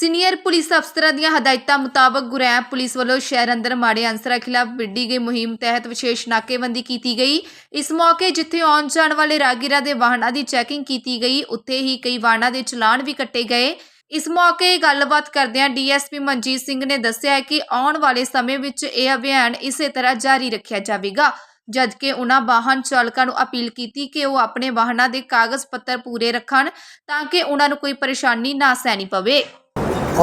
Senior police ਅਫਸਰਾਂ ਦੀਆਂ ਹਦਾਇਤਾਂ ਮੁਤਾਬਕ ਗੁਰੈਮ ਪੁਲਿਸ ਵੱਲੋਂ ਸ਼ਹਿਰ ਅੰਦਰ ਮਾੜੇ ਅਨਸਰਾਂ ਖਿਲਾਫ ਵਿੱਢੀ ਗਈ ਮੁਹਿੰਮ ਤਹਿਤ ਵਿਸ਼ੇਸ਼ ਨਾਕੇਬੰਦੀ ਕੀਤੀ ਗਈ। ਇਸ ਮੌਕੇ ਜਿੱਥੇ ਆਉਣ ਜਾਣ ਵਾਲੇ ਰਾਗੀਰਾਂ ਦੇ ਵਾਹਨਾਂ ਦੀ ਚੈਕਿੰਗ ਕੀਤੀ ਗਈ, ਉੱਥੇ ਹੀ ਕਈ ਵਾਹਨਾਂ ਦੇ ਚਲਾਨ ਵੀ ਕੱਟੇ ਗਏ। ਇਸ ਮੌਕੇ ਗੱਲਬਾਤ ਕਰਦਿਆਂ ਡੀਐਸਪੀ ਮਨਜੀਤ ਸਿੰਘ ਨੇ ਦੱਸਿਆ ਕਿ ਆਉਣ ਵਾਲੇ ਸਮੇਂ ਵਿੱਚ ਇਹ ਅਭਿਆਨ ਇਸੇ ਤਰ੍ਹਾਂ ਜਾਰੀ ਰੱਖਿਆ ਜਾਵੇਗਾ, ਜਦਕਿ ਉਹਨਾਂ ਵਾਹਨ ਚਾਲਕਾਂ ਨੂੰ ਅਪੀਲ ਕੀਤੀ ਕਿ ਉਹ ਆਪਣੇ ਵਾਹਨਾਂ ਦੇ ਕਾਗਜ਼ ਪੱਤਰ ਪੂਰੇ ਰੱਖਣ ਤਾਂ ਕਿ ਉਹਨਾਂ ਨੂੰ ਕੋਈ ਪਰੇਸ਼ਾਨੀ ਨਾ ਸਹਿਣੀ ਪਵੇ।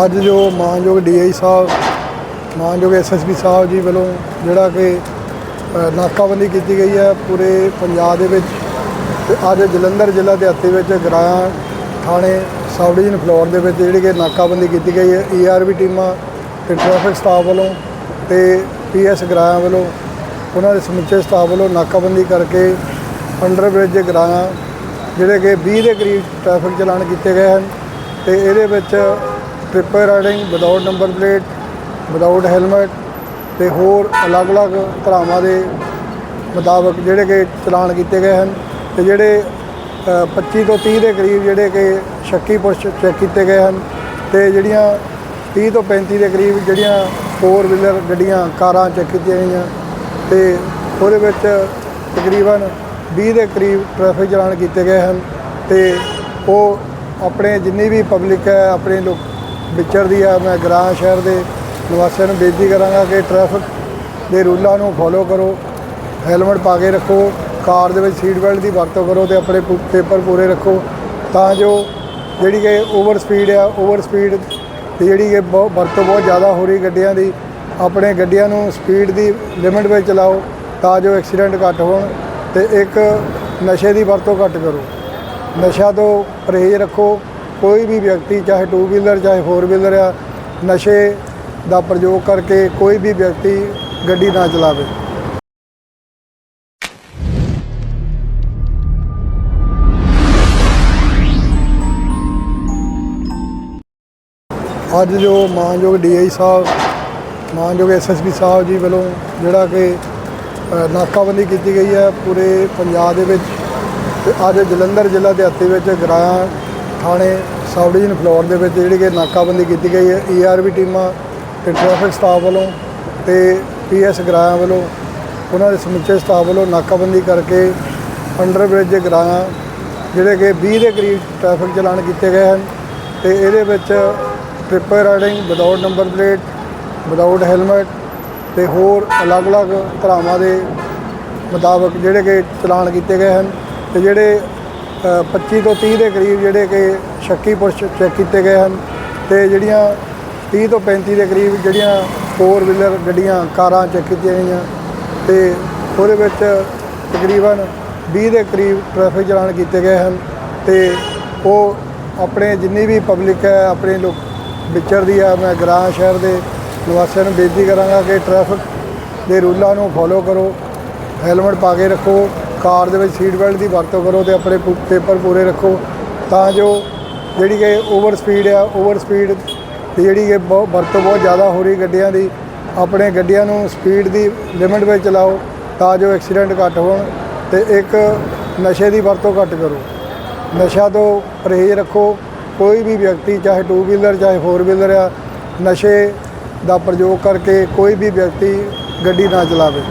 ਅੱਜ ਜੋ ਮਾਨਯੋਗ ਡੀਆਈ ਸਾਹਿਬ, ਮਾਨਯੋਗ ਐਸਐਸਪੀ ਸਾਹਿਬ ਜੀ ਵੱਲੋਂ ਜਿਹੜਾ ਕਿ ਨਾਕਾਬੰਦੀ ਕੀਤੀ ਗਈ ਹੈ ਪੂਰੇ ਪੰਜਾਬ ਦੇ ਵਿੱਚ ਤੇ ਅੱਜ ਜਲੰਧਰ ਜ਼ਿਲ੍ਹਾ ਦੇ ਹੱਥੇ ਵਿੱਚ ਗਰਾਇਆ ਥਾਣੇ ਸਬ ਡਿਵੀਜ਼ਨ ਫਲੋਰ ਦੇ ਵਿੱਚ ਜਿਹੜੀ ਕਿ ਨਾਕਾਬੰਦੀ ਕੀਤੀ ਗਈ ਹੈ। ਈਆਰਬੀ ਟੀਮਾਂ ਤੇ ਟ੍ਰੈਫਿਕ ਸਟਾਫ ਵੱਲੋਂ ਤੇ ਪੀਐਸ ਗਰਾਇਆ ਵੱਲੋਂ, ਉਹਨਾਂ ਦੇ ਸਮੁੱਚੇ ਸਟਾਫ ਵੱਲੋਂ ਨਾਕਾਬੰਦੀ ਕਰਕੇ ਅੰਡਰਬ੍ਰਿਜ ਗਰਾਇਆ ਜਿਹੜੇ ਕਿ 20 ਦੇ ਕਰੀਬ ਟ੍ਰੈਫਿਕ ਚਲਾਨ ਕੀਤੇ ਗਏ ਹਨ ਤੇ ਇਹਦੇ ਵਿੱਚ triple riding without number plate without helmet ਤੇ ਹੋਰ ਅਲੱਗ-ਅਲੱਗ ਧਾਰਾਵਾਂ ਦੇ ਮੁਤਾਬਕ ਜਿਹੜੇ ਕਿ ਚਲਾਨ ਕੀਤੇ ਗਏ ਹਨ ਤੇ ਜਿਹੜੇ ਅ, 25 ਤੋਂ 30 ਦੇ ਕਰੀਬ ਜਿਹੜੇ ਕਿ ਸ਼ੱਕੀ ਪੁਰਸ਼ ਚੈੱਕ ਕੀਤੇ ਗਏ ਹਨ ਤੇ ਜਿਹੜੀਆਂ 30 ਤੋਂ 35 ਦੇ ਕਰੀਬ ਜਿਹੜੀਆਂ ਫੋਰ ਵੀਲਰ ਗੱਡੀਆਂ ਕਾਰਾਂ ਚੈੱਕ ਕੀਤੀਆਂ ਗਈਆਂ ਤੇ ਉਹਦੇ ਵਿੱਚ ਤਕਰੀਬਨ 20 ਦੇ ਕਰੀਬ ਟ੍ਰੈਫਿਕ ਚਲਾਨ ਕੀਤੇ ਗਏ ਹਨ ਤੇ ਉਹ ਆਪਣੇ ਜਿੰਨੀ ਵੀ ਪਬਲਿਕ ਹੈ ਆਪਣੇ ਲੋਕ ਵਿਚਰਦੀ ਆ, ਮੈਂ ਗ੍ਰਾਂ ਸ਼ਹਿਰ ਦੇ ਨਿਵਾਸੀਆਂ ਨੂੰ ਬੇਨਤੀ ਕਰਾਂਗਾ ਕਿ ਟ੍ਰੈਫਿਕ ਦੇ ਰੂਲਾਂ ਨੂੰ ਫੋਲੋ ਕਰੋ ਹੈਲਮਟ ਪਾ ਕੇ ਰੱਖੋ, ਕਾਰ ਦੇ ਵਿੱਚ ਸੀਟ ਬੈਲਟ ਦੀ ਵਰਤੋਂ ਕਰੋ ਤੇ ਆਪਣੇ ਪੂ- ਪੇਪਰ ਪੂਰੇ ਰੱਖੋ, ਤਾਂ ਜੋ ਜਿਹੜੀ ਕਿ ਓਵਰ ਸਪੀਡ ਆ ਓਵਰ ਸਪੀਡ ਦੀ ਜਿਹੜੀ ਕਿ ਬਹੁਤ ਵਰਤੋਂ ਬਹੁਤ ਜ਼ਿਆਦਾ ਹੋ ਰਹੀ ਗੱਡੀਆਂ ਦੀ, ਆਪਣੇ ਗੱਡੀਆਂ ਨੂੰ ਸਪੀਡ ਦੀ ਲਿਮਿਟ ਵਿੱਚ ਚਲਾਓ ਤਾਂ ਜੋ ਐਕਸੀਡੈਂਟ ਘੱਟ ਹੋਣ ਤੇ ਇੱਕ ਨਸ਼ੇ ਦੀ ਵਰਤੋਂ ਘੱਟ ਕਰੋ। ਨਸ਼ਾ ਤੋਂ ਪਰਹੇਜ਼ ਰੱਖੋ ਕੋਈ ਵੀ ਵਿਅਕਤੀ, ਚਾਹੇ ਟੂ ਵੀਲਰ ਚਾਹੇ ਫੋਰ ਵੀਲਰ ਆ, ਨਸ਼ੇ ਦਾ ਪ੍ਰਯੋਗ ਕਰਕੇ ਕੋਈ ਵੀ ਵਿਅਕਤੀ ਗੱਡੀ ਨਾ ਚਲਾਵੇ। ਅੱਜ ਜੋ ਮਾਨਯੋਗ ਡੀਆਈ ਸਾਹਿਬ, ਮਾਨਯੋਗ ਐਸਐਸਪੀ ਸਾਹਿਬ ਜੀ ਵੱਲੋਂ ਜਿਹੜਾ ਕਿ ਨਾਕਾਬੰਦੀ ਕੀਤੀ ਗਈ ਹੈ ਪੂਰੇ ਪੰਜਾਬ ਦੇ ਵਿੱਚ ਤੇ ਅੱਜ ਜਲੰਧਰ ਜ਼ਿਲ੍ਹਾ ਦੇ ਹੱਥੇ ਵਿੱਚ ਗਰਾਇਆ ਥਾਣੇ ਸਬ ਡਿਵੀਜ਼ਨ ਫਲੋਰ ਦੇ ਵਿੱਚ ਜਿਹੜੀ ਕਿ ਨਾਕਾਬੰਦੀ ਕੀਤੀ ਗਈ ਹੈ। ਈਆਰਬੀ ਟੀਮਾਂ ਤੇ ਟ੍ਰੈਫਿਕ ਸਟਾਫ ਵੱਲੋਂ ਤੇ ਪੀਐਸ ਗਰਾਇਆ ਵੱਲੋਂ ਉਹਨਾਂ ਦੇ ਸਮੁੱਚੇ ਸਟਾਫ ਵੱਲੋਂ ਨਾਕਾਬੰਦੀ ਕਰਕੇ ਅੰਡਰ ਬ੍ਰਿਜ ਗਰਾਇਆ ਜਿਹੜੇ ਕਿ 20 ਦੇ ਕਰੀਬ ਟ੍ਰੈਫਿਕ ਚਲਾਨ ਕੀਤੇ ਗਏ ਹਨ ਤੇ ਇਹਦੇ ਵਿੱਚ triple riding without number plate without helmet ਤੇ ਹੋਰ ਅਲੱਗ-ਅਲੱਗ ਧਾਰਾਵਾਂ ਦੇ ਮੁਤਾਬਕ ਜਿਹੜੇ ਕਿ ਚਲਾਨ ਕੀਤੇ ਗਏ ਹਨ ਤੇ ਜਿਹੜੇ 25 ਤੋਂ 30 ਦੇ ਕਰੀਬ ਜਿਹੜੇ ਕਿ ਸ਼ੱਕੀ ਪੁਰਸ਼ ਚੈੱਕ ਕੀਤੇ ਗਏ ਹਨ ਤੇ ਜਿਹੜੀਆਂ 30 ਤੋਂ 35 ਦੇ ਕਰੀਬ ਜਿਹੜੀਆਂ ਫੋਰ ਵੀਲਰ ਗੱਡੀਆਂ, ਕਾਰਾਂ ਚੈੱਕ ਕੀਤੀਆਂ ਗਈਆਂ ਤੇ ਉਹਦੇ ਵਿੱਚ ਤਕਰੀਬਨ 20 ਦੇ ਕਰੀਬ ਟ੍ਰੈਫਿਕ ਚਲਾਨ ਕੀਤੇ ਗਏ ਹਨ ਤੇ ਉਹ ਆਪਣੇ ਜਿੰਨੀ ਵੀ ਪਬਲਿਕ ਹੈ, ਆਪਣੇ ਲੋਕ ਵਿਚਰਦੀ ਆ, ਮੈਂ ਗ੍ਰਾਂ ਸ਼ਹਿਰ ਦੇ ਨਿਵਾਸੀਆਂ ਨੂੰ ਬੇਨਤੀ ਕਰਾਂਗਾ ਕਿ ਟ੍ਰੈਫਿਕ ਦੇ ਰੂਲਾਂ ਨੂੰ ਫੋਲੋ ਕਰੋ ਹੈਲਮਟ ਪਾ ਕੇ ਰੱਖੋ ਕਾਰ ਦੇ ਵਿੱਚ ਸੀਟ ਬੈਲਟ ਦੀ ਵਰਤੋਂ ਕਰੋ ਤੇ ਆਪਣੇ ਪੂ- ਪੇਪਰ ਪੂਰੇ ਰੱਖੋ। ਤਾਂ ਜੋ ਜਿਹੜੀ ਕਿ ਓਵਰ ਸਪੀਡ ਆ, ਓਵਰ ਸਪੀਡ ਦੀ ਜਿਹੜੀ ਕਿ ਬਹੁਤ ਵਰਤੋਂ ਬਹੁਤ ਜ਼ਿਆਦਾ ਹੋ ਰਹੀ ਗੱਡੀਆਂ ਦੀ, ਆਪਣੇ ਗੱਡੀਆਂ ਨੂੰ ਸਪੀਡ ਦੀ ਲਿਮਿਟ ਵਿੱਚ ਚਲਾਓ ਤਾਂ ਜੋ ਐਕਸੀਡੈਂਟ ਘੱਟ ਹੋਣ ਤੇ ਇੱਕ ਨਸ਼ੇ ਦੀ ਵਰਤੋਂ ਘੱਟ ਕਰੋ। ਨਸ਼ਾ ਤੋਂ ਪਰਹੇਜ਼ ਰੱਖੋ। ਕੋਈ ਵੀ ਵਿਅਕਤੀ, ਚਾਹੇ ਟੂ ਵੀਲਰ ਚਾਹੇ ਫੋਰ ਵੀਲਰ ਆ, ਨਸ਼ੇ ਦਾ ਪ੍ਰਯੋਗ ਕਰਕੇ ਕੋਈ ਵੀ ਵਿਅਕਤੀ ਗੱਡੀ ਨਾ ਚਲਾਵੇ।